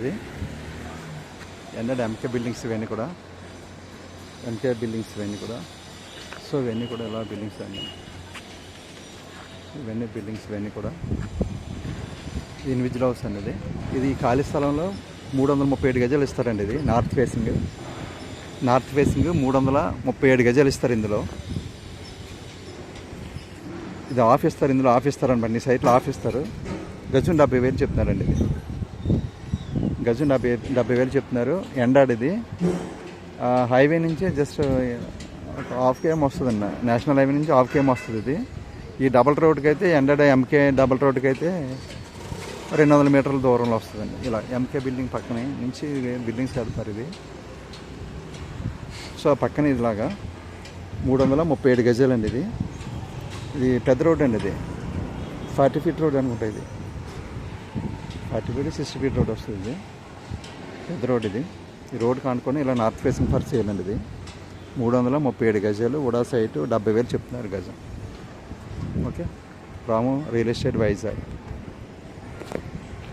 ఇది. ఎన్నడ MK buildings ఇవన్నీ కూడా. ఎంకే బిల్డింగ్స్ ఇవన్నీ కూడా. సో ఇవన్నీ కూడా ఎలా బిల్డింగ్స్ అన్నీ ఇవన్నీ బిల్డింగ్స్ ఇవన్నీ కూడా. ఇన్విజిల్ హౌస్ అనేది ఇది. ఈ ఖాళీ స్థలంలో మూడు వందల ముప్పై ఏడు గజాలు ఇస్తారండి ఇది నార్త్ ఫేసింగ్ నార్త్ ఫేసింగ్ మూడు వందల ముప్పై ఏడు గజాలు ఇస్తారు ఇందులో. ఇది ఆఫ్ ఇస్తారు ఇందులో ఆఫ్ ఇస్తారు అనమాట ఈ సైట్లో ఆఫ్ ఇస్తారు. గజం డెబ్బై వేలు చెప్తున్నారండి ఇది. గజం డెబ్బై డెబ్బై వేలు చెప్తున్నారు. ఎండాడిది హైవే నుంచి జస్ట్ ఒక హాఫ్ కేఎం వస్తుందన్న. నేషనల్ హైవే నుంచి హాఫ్ కేఎం వస్తుంది ఇది. ఈ డబల్ రోడ్కి అయితే ఎండెడ్ ఎంకే డబల్ రోడ్కి అయితే రెండు వందల మీటర్ల దూరంలో వస్తుందండి. ఇలా ఎంకే బిల్డింగ్ పక్కనే నుంచి బిల్డింగ్స్ వెళ్తారు ఇది. సో పక్కన ఇదిలాగా మూడు వందల ముప్పై ఏడు గజాలండి ఇది. ఇది పెద్ద రోడ్ అండి ఇది. ఫార్టీ ఫీట్ రోడ్ అనుకుంటా ఇది. Forty feet sixty feet road వస్తుంది ఇది. పెద్ద రోడ్ ఇది. ఈ రోడ్ కానుకొని ఇలా నార్త్ ఫేసింగ్ ఫర్ చేయాలండి ఇది. మూడు వందల ముప్పై ఏడు గజాలు ఉడా సైటు డెబ్బై వేలు చెప్తున్నారు గజం. Okay? Ramu real estate Vizag.